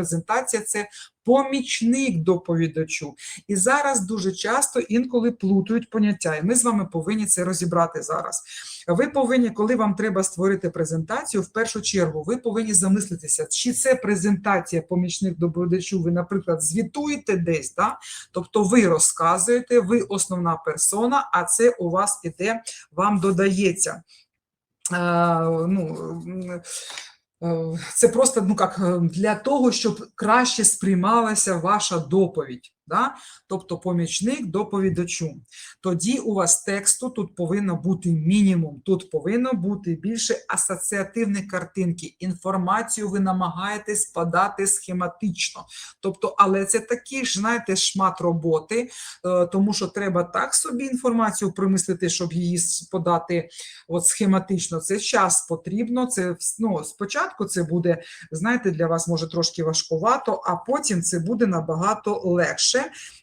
презентація це помічник доповідачу. І зараз дуже часто інколи плутають поняття, і ми з вами повинні це розібрати зараз. Ви повинні, коли вам треба створити презентацію, в першу чергу ви повинні замислитися, чи це презентація помічник доповідачу, ви, наприклад, звітуєте десь, да? тобто ви розказуєте, ви основна персона, а це у вас іде, вам додається. Е, ну, це просто ну, як, е, для того, щоб краще сприймалася ваша доповідь. Да? Тобто помічник доповідачу. Тоді у вас тексту тут повинно бути мінімум, тут повинно бути більше асоціативних картинки. Інформацію ви намагаєтесь подати схематично. Тобто, але це такий ж, знаєте, шмат роботи, е, тому що треба так собі інформацію примислити, щоб її подати от схематично. Це час потрібно. Це ну, спочатку це буде, знаєте, для вас може трошки важкувато, а потім це буде набагато легше.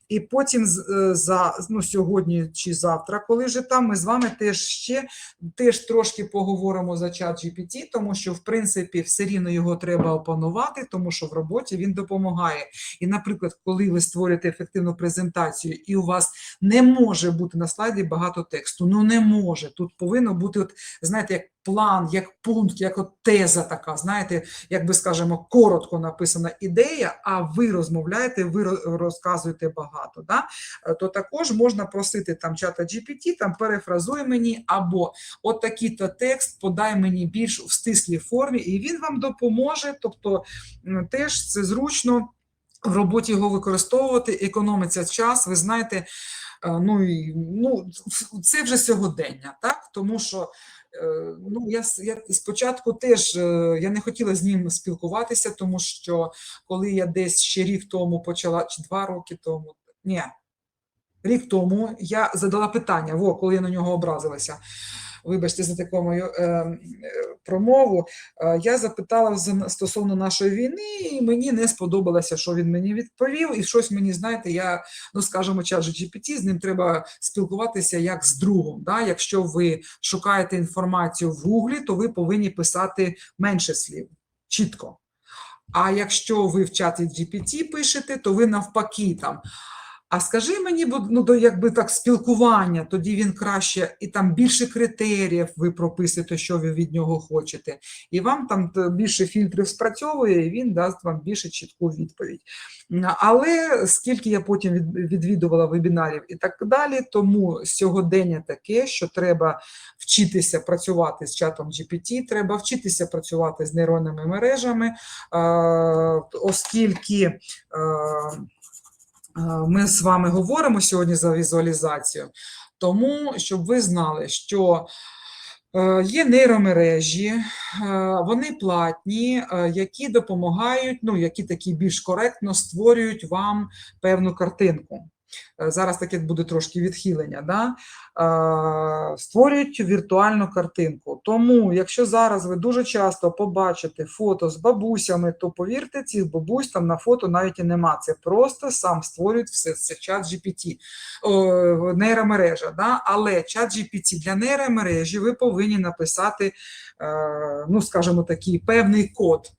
І потім е, за ну, сьогодні чи завтра, коли вже там, ми з вами теж ще теж трошки поговоримо за чат GPT, тому що в принципі все рівно його треба опанувати, тому що в роботі він допомагає. І, наприклад, коли ви створюєте ефективну презентацію, і у вас не може бути на слайді багато тексту. Ну не може. Тут повинно бути, от, знаєте, як план, як пункт, як от теза така, знаєте, як би скажемо, коротко написана ідея, а ви розмовляєте, ви розказуєте багато. Да? Е, То також можна просити там чата GPT, там перефразуй мені, або от такий-то текст, подай мені більш в стислій формі, і він вам допоможе. Тобто теж це зручно в роботі його використовувати, економиться час. Ви знаєте, е, ну і ну це вже сьогодення, так тому що. Е, Ну, я, я спочатку теж е, я не хотіла з ним спілкуватися, тому що коли я десь ще рік тому почала, чи два роки тому, ні, рік тому я задала питання, во, коли я на нього образилася. Вибачте за таку мою е, е, промову. Е, я запитала за- стосовно нашої війни, і мені не сподобалося, що він мені відповів. І щось мені, знаєте, я, ну скажімо, чат GPT, з ним треба спілкуватися як з другом. Да? Якщо ви шукаєте інформацію в Гуглі, то ви повинні писати менше слів, чітко. А якщо ви в чаті GPT пишете, то ви навпаки там. А скажи мені, ну до якби так спілкування, тоді він краще і там більше критеріїв ви прописуєте, що ви від нього хочете, і вам там більше фільтрів спрацьовує, і він дасть вам більше чітку відповідь. Але скільки я потім відвідувала вебінарів і так далі, тому сьогодення таке, що треба вчитися працювати з чатом GPT, треба вчитися працювати з нейронними мережами, оскільки. Ми з вами говоримо сьогодні за візуалізацію, тому щоб ви знали, що е, є нейромережі, е, вони платні, е, які допомагають, ну, які такі більш коректно створюють вам певну картинку. Е, Зараз таке буде трошки відхилення, да? Е, створюють віртуальну картинку. Тому, якщо зараз ви дуже часто побачите фото з бабусями, то повірте, цих бабусь там на фото навіть і нема. Це просто сам створюють все. Це чат GPT, нейромережа. Да? Але чат GPT для нейромережі ви повинні написати, е, ну скажімо такий, певний код,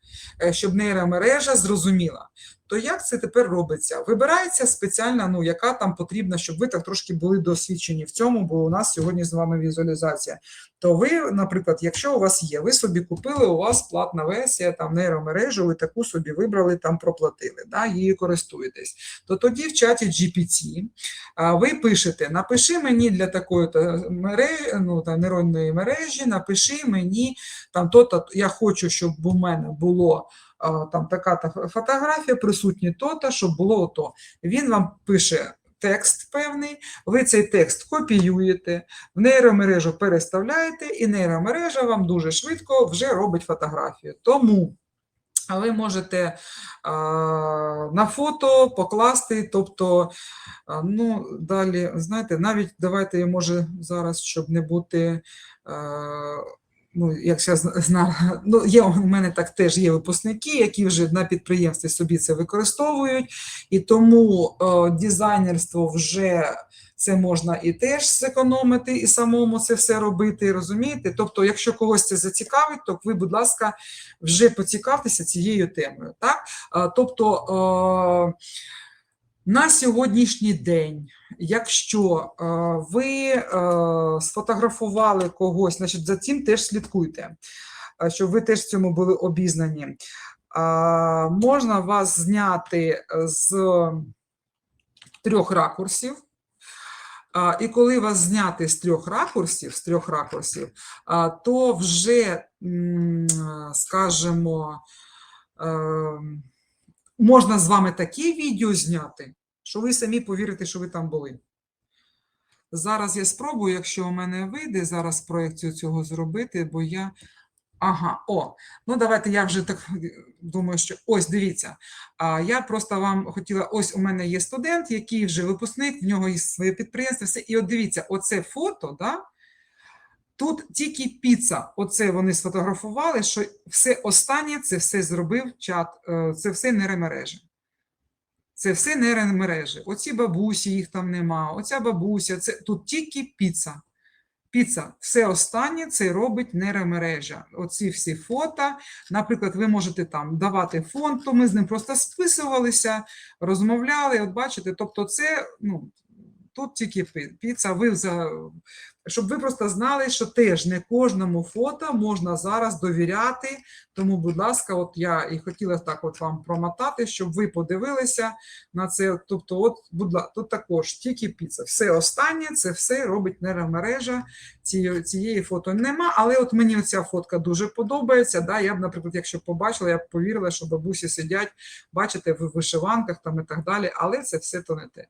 щоб нейромережа зрозуміла. То як це тепер робиться? Вибирається спеціальна, ну яка там потрібна, щоб ви так трошки були досвідчені в цьому, бо у нас сьогодні з вами візуалізація. То ви, наприклад, якщо у вас є, ви собі купили, у вас платна версія там нейромережу, ви таку собі вибрали, там проплатили, да, її користуєтесь. То тоді в чаті GPT ви пишете: напиши мені для такої мережі, ну, та, нейронної мережі, напиши мені там то-то, я хочу, щоб у мене було там така та фотографія, присутні то-то, щоб було ото. Він вам пише текст певний, ви цей текст копіюєте, в нейромережу переставляєте, і нейромережа вам дуже швидко вже робить фотографію. Тому ви можете а, на фото покласти, тобто, а, ну, далі, знаєте, навіть давайте, може, зараз, щоб не бути. А, ну, якщо зна, ну, є у мене так теж є випускники, які вже на підприємстві собі це використовують, і тому е, дизайнерство вже це можна і теж зекономити, і самому це все робити, розумієте? Тобто, якщо когось це зацікавить, то ви, будь ласка, вже поцікавтеся цією темою. Так? Е, Тобто е, на сьогоднішній день, якщо е, ви е, сфотографували когось, значить за цим теж слідкуйте, е, щоб ви теж в цьому були обізнані. Можна вас зняти з трьох ракурсів. І коли вас зняти з трьох ракурсів, з трьох ракурсів, то вже, скажімо, можна з вами такі відео зняти, що ви самі повірите, що ви там були. Зараз я спробую, якщо у мене вийде зараз проєкцію цього зробити, бо я. Ага, о, ну давайте я вже так думаю, що ось дивіться. А я просто вам хотіла, ось у мене є студент, який вже випускник, в нього є своє підприємство, все. І от дивіться, оце фото, да, тут тільки піца. Оце вони сфотографували, що все останнє це все зробив чат, е, це все нейромережі. Це все нейромережі. Оці бабусі, їх там нема, оця бабуся, це тут тільки піца. Піца, все останнє це робить нейромережа. Оці всі фото. Наприклад, ви можете там давати фон, то ми з ним просто списувалися, розмовляли. От бачите, тобто, це ну, тут тільки піца. Ви за щоб ви просто знали, що теж не кожному фото можна зараз довіряти. Тому, будь ласка, от я і хотіла так от вам промотати, щоб ви подивилися на це. Тобто, от, будь ласка, тут також тільки піца. Все останнє, це все робить нейромережа. Цієї, цієї фото нема, але от мені оця фотка дуже подобається. Да? Я б, наприклад, якщо побачила, я б повірила, що бабусі сидять, бачите, в вишиванках там і так далі, але це все то не те.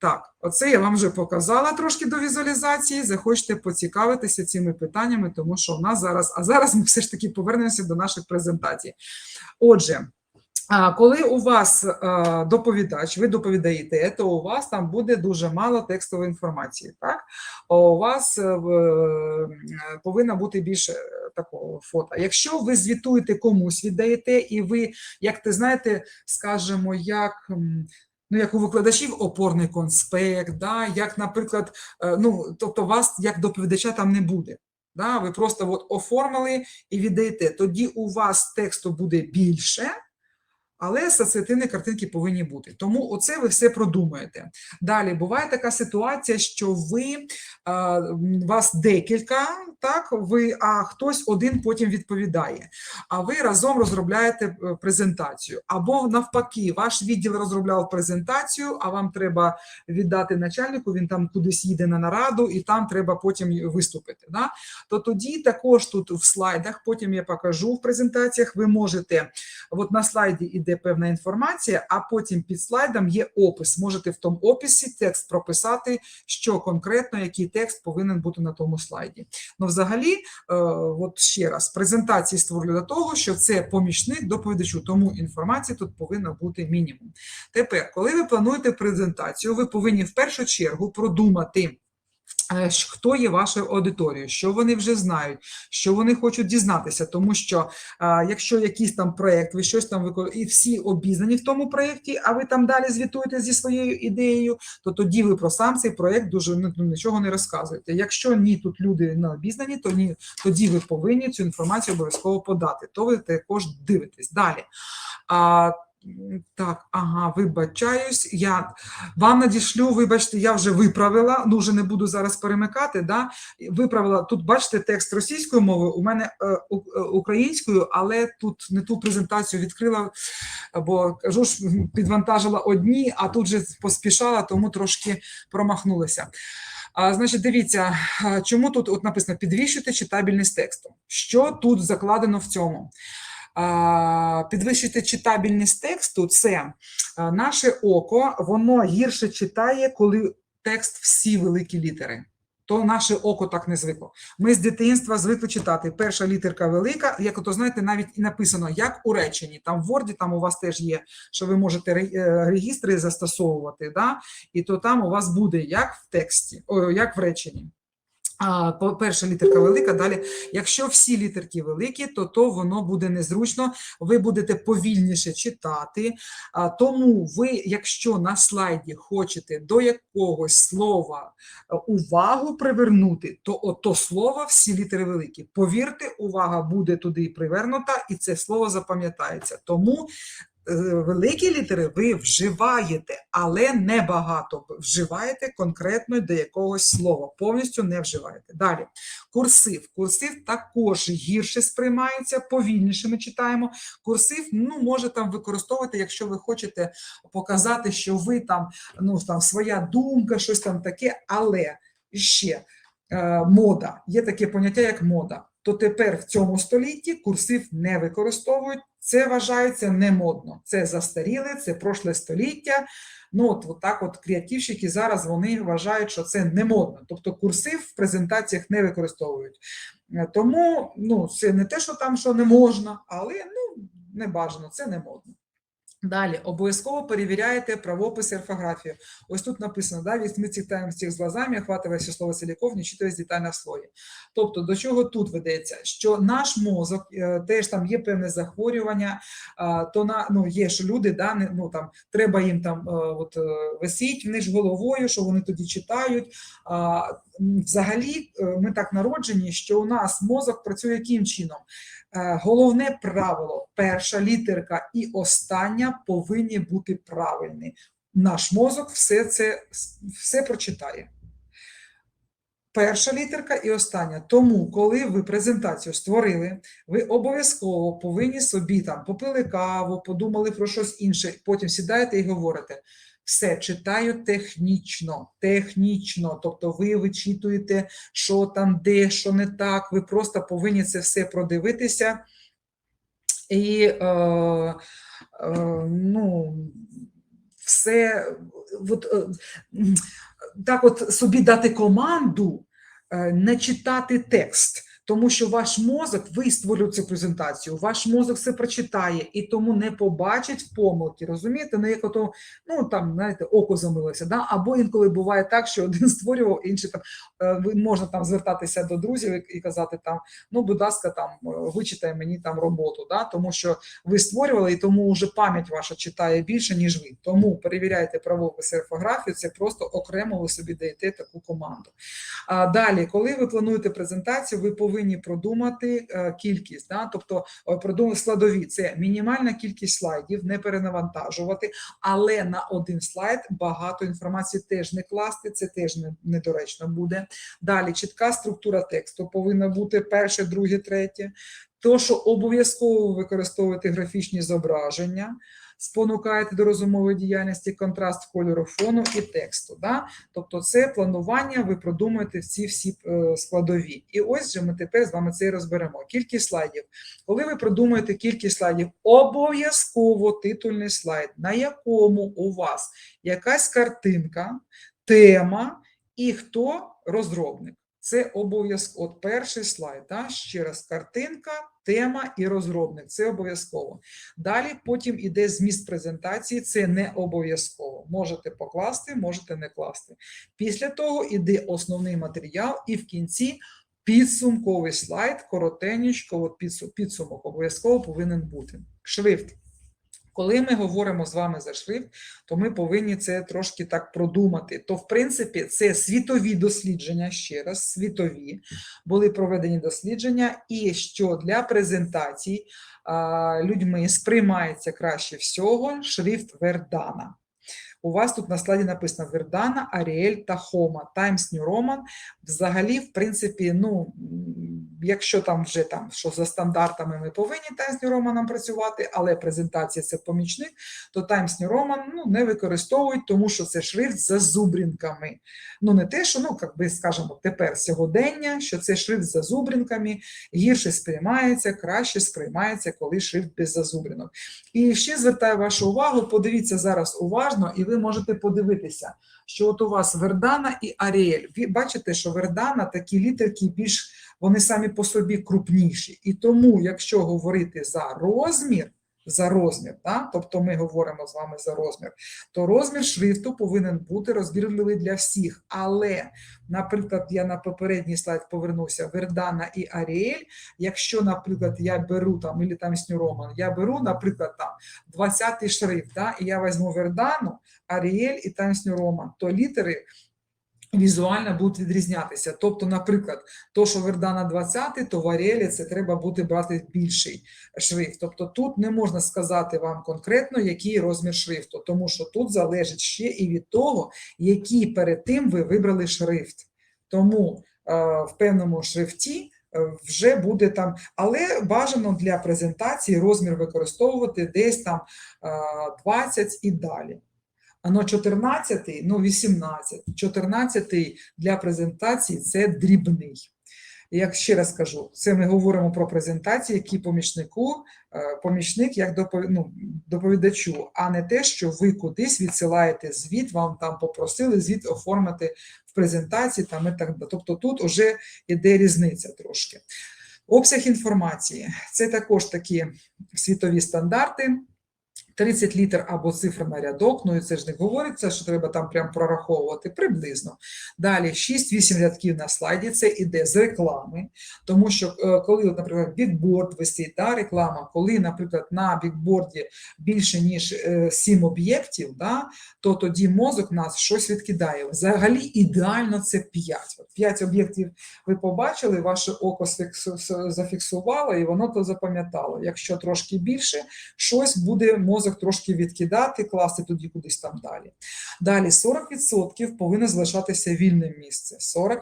Так, оце я вам вже показала трошки до візуалізації. Захочете поцікавитися цими питаннями, тому що в нас зараз, а зараз ми все ж таки повернемося до наших презентацій. Отже, коли у вас доповідач, ви доповідаєте, то у вас там буде дуже мало текстової інформації. Так? У вас е, е, повинно бути більше такого фото. Якщо ви звітуєте комусь, віддаєте, і ви, як ти знаєте, скажімо, як. Ну, як у викладачів опорний конспект, да, як, наприклад, е, ну, тобто вас як доповідача там не буде. Да, ви просто от оформили і віддаєте. Тоді у вас тексту буде більше, але асоціативні картинки повинні бути. Тому оце ви все продумаєте. Далі буває така ситуація, що ви е, вас декілька, так ви, а хтось один потім відповідає. А ви разом розробляєте е, презентацію. Або навпаки, ваш відділ розробляв презентацію, а вам треба віддати начальнику. Він там кудись їде на нараду, і там треба потім виступити. Да? То тоді також тут в слайдах, потім я покажу в презентаціях. Ви можете от на слайді іде певна інформація, а потім під слайдом є опис. Можете в тому описі текст прописати, що конкретно який текст повинен бути на тому слайді. Ну, взагалі, е, от ще раз, презентації створюю для того, що це помічник доповідачу, тому інформації тут повинна бути мінімум. Тепер, коли ви плануєте презентацію, ви повинні в першу чергу продумати. Е, Хто є вашою аудиторією, що вони вже знають, що вони хочуть дізнатися, тому що а, якщо якийсь там проєкт, ви щось там виконуєте, і всі обізнані в тому проєкті, а ви там далі звітуєте зі своєю ідеєю, то тоді ви про сам цей проєкт дуже ну, нічого не розказуєте. Якщо ні, тут люди не обізнані, то ні, тоді ви повинні цю інформацію обов'язково подати. То ви також дивитесь далі. А, так, ага, вибачаюсь. Я вам надішлю, вибачте, я вже виправила, ну вже не буду зараз перемикати. Да? Виправила тут, бачите, текст російською мовою, у мене е, е, українською, але тут не ту презентацію відкрила, бо кажу ж, підвантажила одні, а тут же поспішала, тому трошки промахнулася. А, значить, дивіться, чому тут от написано підвищити читабельність тексту. Що тут закладено в цьому? Підвищити читабельність тексту це наше око, воно гірше читає, коли текст всі великі літери. То наше око так не звикло. Ми з дитинства звикли читати. Перша літерка велика, як ото знаєте, навіть і написано як у реченні. Там в Word, там у вас теж є, що ви можете е, регістри застосовувати, да? і то там у вас буде як в тексті, о, як в реченні. Перша літерка велика, далі, якщо всі літерки великі, то, то воно буде незручно, ви будете повільніше читати. Тому ви, якщо на слайді хочете до якогось слова е, увагу привернути, то ото слово всі літери великі. Повірте, увага буде туди привернута, і це слово запам'ятається. Тому великі літери ви вживаєте, але не багато. Вживаєте конкретно до якогось слова, повністю не вживаєте. Далі, курсив. Курсив також гірше сприймається, повільніше ми читаємо. Курсив ну, може там використовувати, якщо ви хочете показати, що ви там, ну, там своя думка, щось там таке, але ще е, мода, є таке поняття, як мода. То тепер в цьому столітті курсив не використовують. Це вважається не модно. Це застаріле, це прошле століття. Ну, от, от так от креативщики зараз вони вважають, що це не модно. Тобто курсив в презентаціях не використовують. Е, Тому ну, це не те, що там що не можна, але ну, не бажано, це не модно. Далі обов'язково перевіряєте правопис і орфографію. Ось тут написано: да, ведь мы читаем стих з глазами, охватывая слово целиком, не читаясь детально в слові. Тобто, до чого тут ведеться? Що наш мозок, е, теж там є певне захворювання, то на, ну, є ж люди, да, не, ну, там, треба їм там е, от, е, висіть вниз головою, що вони тоді читають. Взагалі, ми так народжені, що у нас мозок працює яким чином? Е, Головне правило: перша літерка і остання повинні бути правильні. Наш мозок все це все прочитає. Перша літерка і остання. Тому, коли ви презентацію створили, ви обов'язково повинні собі там попили каву, подумали про щось інше, потім сідаєте і говорите. Все читаю технічно, технічно. Тобто ви вичитуєте, що там, де, що не так. Ви просто повинні це все продивитися і е, е, ну, все от, е, так от собі дати команду е, не читати текст. Тому що ваш мозок, ви створюєте цю презентацію, ваш мозок все прочитає і тому не побачить помилки. Розумієте? Ну, як ото, ну там, знаєте, око замилося. Да? Або інколи буває так, що один створював, інший там е, можна там звертатися до друзів і- казати там: ну, будь ласка, там е, вичитай мені там роботу, да? тому що ви створювали, і тому вже пам'ять ваша читає більше, ніж ви. Тому перевіряйте правопис і це просто окремо ви собі даєте таку команду. А далі, коли ви плануєте презентацію, ви повинні продумати е, кількість, да? тобто е, продумати складові. Це мінімальна кількість слайдів, не перенавантажувати, але на один слайд багато інформації теж не класти, це теж недоречно буде. Далі чітка структура тексту повинна бути перше, друге, третє. То, що обов'язково використовувати графічні зображення, спонукаєте до розумової діяльності, контраст кольору фону і тексту. Да? Тобто, це планування, ви продумуєте ці всі е, складові. І ось же ми тепер з вами це і розберемо. Кількість слайдів. Коли ви продумуєте кількість слайдів, обов'язково титульний слайд, на якому у вас якась картинка, тема і хто розробник. Це обов'язково. От перший слайд, да? ще раз картинка, тема і розробник. Це обов'язково. Далі потім іде зміст презентації, це не обов'язково. Можете покласти, можете не класти. Після того іде основний матеріал, і в кінці підсумковий слайд, коротенечко, от підсумок обов'язково повинен бути. Шрифт. Коли ми говоримо з вами за шрифт, то ми повинні це трошки так продумати. То, в принципі, це світові дослідження, ще раз, світові були проведені дослідження, і що для презентацій людьми сприймається краще всього шрифт Вердана. У вас тут на слайді написано Вердана, Аріель та Хома, Times New Roman. Взагалі, в принципі, ну, якщо там вже там, що за стандартами ми повинні Times New Roman працювати, але презентація це помічник, то Times New Roman ну, не використовують, тому що це шрифт за зубрінками. Ну, не те, що, ну, як би скажемо, тепер сьогодення, що це шрифт за зубрінками, гірше сприймається, краще сприймається, коли шрифт без зазубрінок. І ще звертаю вашу увагу, подивіться зараз уважно, і ви можете подивитися, що от у вас Вердана і Аріель. Ви бачите, що Вердана такі літерки більш вони самі по собі крупніші. І тому, якщо говорити за розмір, за розмір, да? тобто ми говоримо з вами за розмір, то розмір шрифту повинен бути розбірливий для всіх. Але, наприклад, я на попередній слайд повернуся Вердана і Аріель. Якщо, наприклад, я беру там і там Роман, я беру, наприклад, там 20-й шрифт, да? і я візьму Вердану, Аріель і New Roman, то літери візуально будуть відрізнятися. Тобто, наприклад, то, що Вердана 20, то в Аріелі це треба буде брати більший шрифт. Тобто тут не можна сказати вам конкретно, який розмір шрифту, тому що тут залежить ще і від того, який перед тим ви вибрали шрифт. Тому е, в певному шрифті е, вже буде там, але бажано для презентації розмір використовувати десь там е, 20 і далі. Ано 14, ну 18, 14 для презентації це дрібний. Як ще раз кажу, це ми говоримо про презентації, які помічнику, е, помічник як ну, доповідачу, а не те, що ви кудись відсилаєте звіт, вам там попросили звіт оформити в презентації там і так. Тобто тут вже йде різниця трошки. Обсяг інформації це також такі світові стандарти. 30 літр або цифра на рядок, ну і це ж не говориться, що треба там прям прораховувати приблизно. Далі 6-8 рядків на слайді, це іде з реклами, тому що е, коли, наприклад, бікборд висить, да, реклама, коли, наприклад, на бікборді більше ніж 7 об'єктів, да, то тоді мозок нас щось відкидає. Взагалі ідеально це 5. От 5 об'єктів ви побачили, ваше око зафіксувало і воно то запам'ятало. Якщо трошки більше, щось буде мозок трошки відкидати, класти тоді кудись там далі. Далі 40% повинно залишатися вільним місце. 40%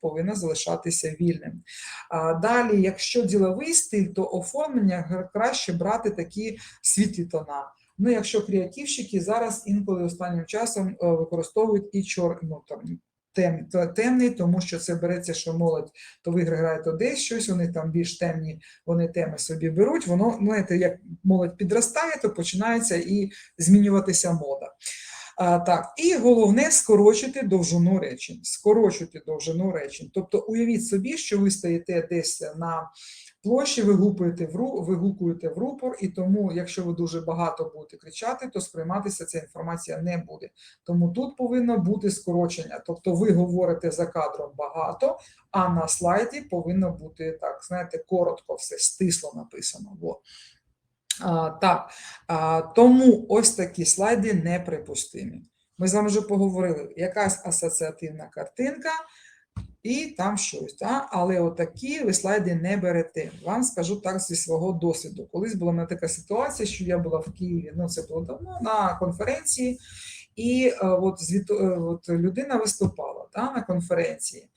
повинно залишатися вільним. А далі, якщо діловий стиль, то оформлення краще брати такі світлі тона. Ну, якщо креативщики зараз інколи останнім часом е, використовують і чор, ну, там, тем, то- темний, тому що це береться, що молодь то ви ігри грає то десь щось, вони там більш темні, вони теми собі беруть. Воно, знаєте, як молодь підростає, то починається і змінюватися мода. А, так, і головне скорочити довжину речень. Скорочити довжину речень. Тобто уявіть собі, що ви стоїте десь на площі, ви гупаєте в ру, ви гукуєте в рупор, і тому, якщо ви дуже багато будете кричати, то сприйматися ця інформація не буде. Тому тут повинно бути скорочення. Тобто ви говорите за кадром багато, а на слайді повинно бути так, знаєте, коротко все, стисло написано. Во. А, так, а, тому ось такі слайди неприпустимі. Ми з вами вже поговорили, якась асоціативна картинка, і там щось. Да? Але отакі ви слайди не берете. Вам скажу так зі свого досвіду. Колись була в така ситуація, що я була в Києві, ну це було давно на конференції, і е, от, звіт, е, от людина виступала да, на конференції.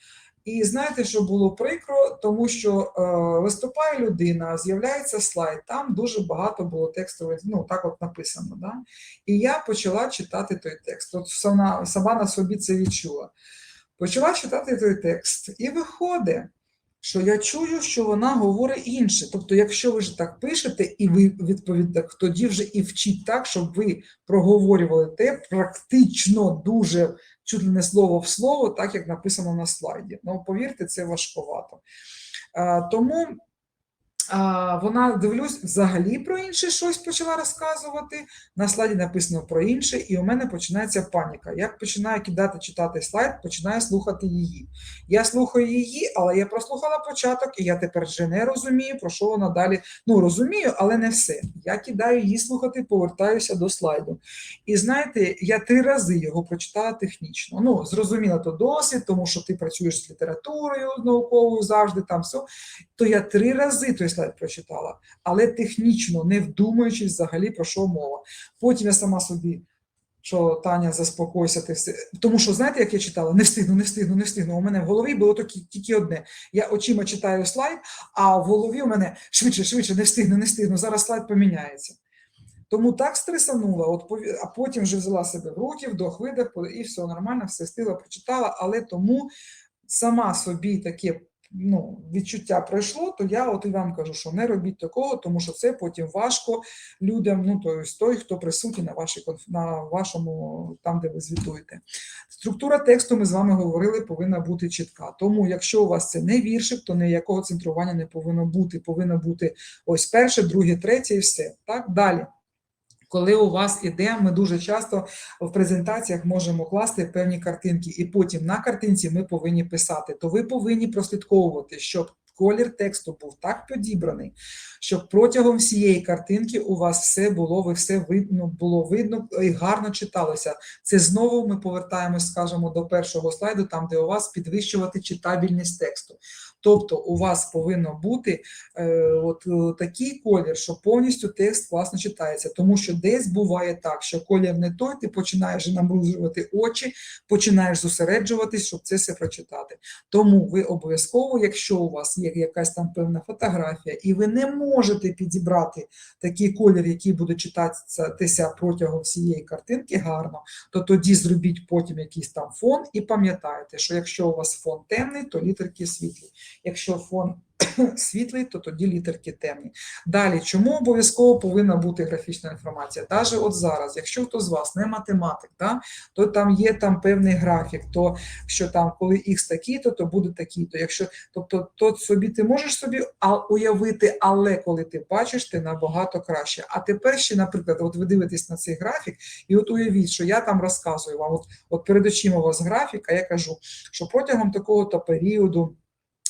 І знаєте, що було прикро, тому що е, виступає людина, з'являється слайд, там дуже багато було текстових, ну так от написано. Да? І я почала читати той текст. От сама, сама на собі це відчула. Почала читати той текст, і виходить, що я чую, що вона говорить інше. Тобто, якщо ви ж так пишете, і ви відповідаєте, тоді вже і вчіть так, щоб ви проговорювали те практично дуже чуть не слово в слово, так як написано на слайді. Ну, повірте, це важковато. Тому вона дивлюсь, взагалі про інше щось почала розказувати. На слайді написано про інше, і у мене починається паніка. Як починаю кидати читати слайд, починаю слухати її. Я слухаю її, але я прослухала початок, і я тепер вже не розумію, про що вона далі. Ну, розумію, але не все. Я кидаю її слухати, повертаюся до слайду. І знаєте, я три рази його прочитала технічно. Ну, зрозуміла то досвід, тому що ти працюєш з літературою науковою завжди там все. То я три рази той слайд прочитала, але технічно, не вдумуючись взагалі про що мова. Потім я сама собі. Що Таня, заспокойся, ти все. Тому що знаєте, як я читала? Не встигну, не встигну, не встигну. У мене в голові було тільки, одне. Я очима читаю слайд, а в голові у мене швидше, швидше, не встигну, не встигну. Зараз слайд поміняється. Тому так стресанула, от а потім вже взяла себе в руки, вдох, видох, і все нормально, все стила, прочитала, але тому сама собі таке ну, відчуття пройшло, то я от і вам кажу, що не робіть такого, тому що це потім важко людям, ну тобто той, хто присутній на, вашій, на вашому, там, де ви звітуєте. Структура тексту, ми з вами говорили, повинна бути чітка. Тому, якщо у вас це не віршик, то ніякого центрування не повинно бути. Повинно бути ось перше, друге, третє і все. Так, далі. Коли у вас іде, ми дуже часто в презентаціях можемо класти певні картинки, і потім на картинці ми повинні писати. То ви повинні прослідковувати, щоб колір тексту був так підібраний, щоб протягом всієї картинки у вас все було, ви все видно було видно і гарно читалося. Це знову ми повертаємось, скажімо, до першого слайду, там де у вас підвищувати читабельність тексту. Тобто у вас повинно бути е, от е, такий колір, що повністю текст класно читається. Тому що десь буває так, що колір не той, ти починаєш намружувати очі, починаєш зосереджуватись, щоб це все прочитати. Тому ви обов'язково, якщо у вас є якась там певна фотографія, і ви не можете підібрати такий колір, який буде читатися протягом всієї картинки гарно, то тоді зробіть потім якийсь там фон і пам'ятайте, що якщо у вас фон темний, то літерки світлі. Якщо фон світлий, то тоді літерки темні. Далі, чому обов'язково повинна бути графічна інформація? Даже от зараз, якщо хто з вас не математик, да, то там є там певний графік, то що там, коли х такі-то, то буде такі-то. Якщо, тобто, то собі ти можеш собі уявити, але коли ти бачиш, ти набагато краще. А тепер ще, наприклад, от ви дивитесь на цей графік, і от уявіть, що я там розказую вам, от, от перед очима у вас графік, а я кажу, що протягом такого-то періоду.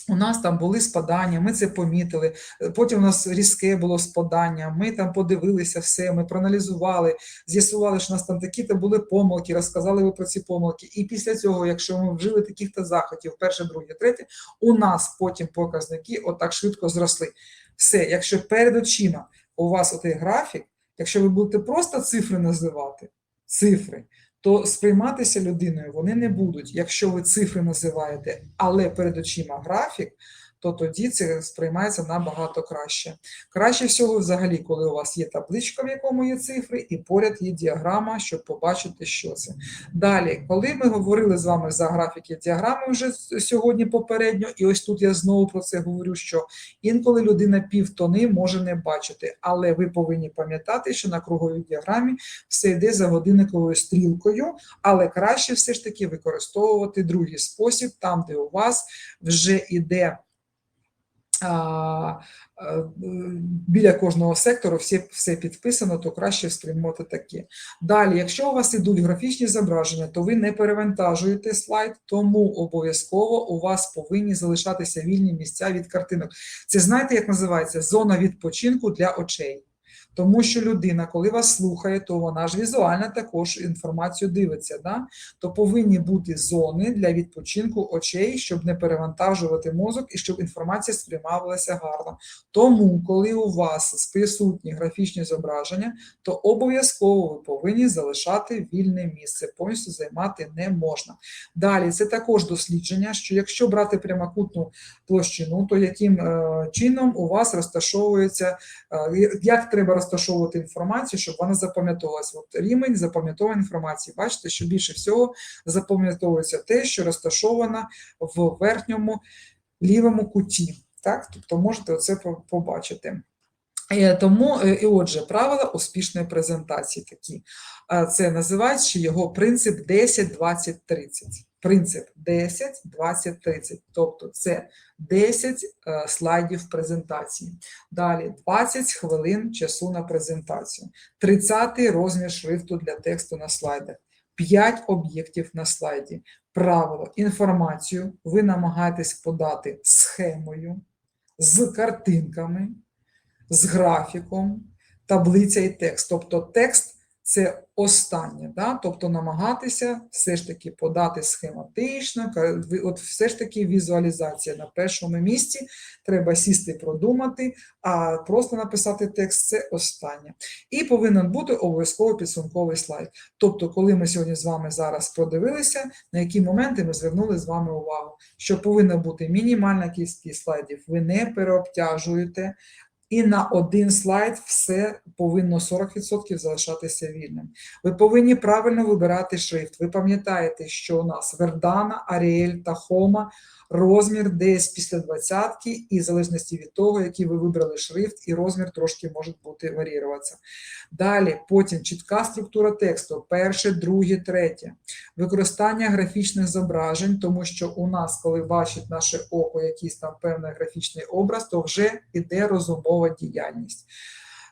У нас там були спадання, ми це помітили. Е, Потім у нас різке було спадання. Ми там подивилися все, ми проаналізували, з'ясували, що у нас там такі-то були помилки, розказали ви про ці помилки. І після цього, якщо ми вжили таких-то заходів, перше, друге, третє, у нас потім показники отак швидко зросли. Все, якщо перед очима у вас отий графік, якщо ви будете просто цифри називати, цифри, то сприйматися людиною вони не будуть. Якщо ви цифри називаєте, але перед очима графік, то тоді це сприймається набагато краще. Краще всього, взагалі, коли у вас є табличка, в якому є цифри, і поряд є діаграма, щоб побачити, що це. Далі, коли ми говорили з вами за графіки діаграми вже сьогодні попередньо, і ось тут я знову про це говорю, що інколи людина півтони може не бачити, але ви повинні пам'ятати, що на круговій діаграмі все йде за годинниковою стрілкою, але краще все ж таки використовувати другий спосіб, там, де у вас вже іде. Біля кожного сектору все, все підписано, то краще сприймати таке. Далі, якщо у вас ідуть графічні зображення, то ви не перевантажуєте слайд, тому обов'язково у вас повинні залишатися вільні місця від картинок. Це знаєте, як називається зона відпочинку для очей. Тому що людина, коли вас слухає, то вона ж візуально також інформацію дивиться. Да? То повинні бути зони для відпочинку очей, щоб не перевантажувати мозок і щоб інформація сприймалася гарно. Тому, коли у вас присутні графічні зображення, то обов'язково ви повинні залишати вільне місце, повністю займати не можна. Далі це також дослідження, що якщо брати прямокутну площину, то яким е, чином у вас розташовується, е, як треба розташовувати інформацію, щоб вона запам'ятовувалася. От рівень запам'ятовування інформації. Бачите, що більше всього запам'ятовується те, що розташовано в верхньому лівому куті. Так, тобто можете оце побачити. Е, Тому е, і отже, правила успішної презентації такі. Це називають ще його принцип 10, 20, 30. Принцип 10, 20, 30. Тобто це 10 е, слайдів презентації. Далі 20 хвилин часу на презентацію. 30 розмір шрифту для тексту на слайдах. 5 об'єктів на слайді. Правило, інформацію ви намагаєтесь подати схемою, з картинками, з графіком, таблиця і текст. Тобто текст це останнє, да? тобто намагатися все ж таки подати схематично, от все ж таки візуалізація на першому місці, треба сісти, продумати, а просто написати текст це останнє. І повинен бути обов'язково підсумковий слайд. Тобто, коли ми сьогодні з вами зараз продивилися, на які моменти ми звернули з вами увагу, що повинна бути мінімальна кількість слайдів, ви не переобтяжуєте. І на один слайд все повинно 40% залишатися вільним. Ви повинні правильно вибирати шрифт. Ви пам'ятаєте, що у нас Verdana, Arial та Homa розмір десь після двадцятки, і в залежності від того, який ви вибрали шрифт, і розмір трошки може бути варіюватися. Далі, потім чітка структура тексту: перше, друге, третє. Використання графічних зображень, тому що у нас, коли бачить наше око якийсь там певний графічний образ, то вже іде розумова діяльність.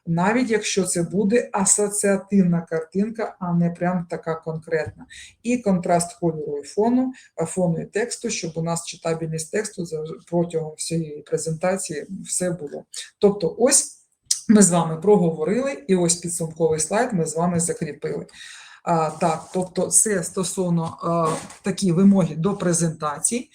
Навіть якщо це буде асоціативна картинка, а не прям така конкретна. І контраст кольору і фону, фону і тексту, щоб у нас читабельність тексту протягом всієї презентації все було. Тобто, ось ми з вами проговорили, і ось підсумковий слайд ми з вами закріпили. А, так, тобто, це стосовно а, такі вимоги до презентації.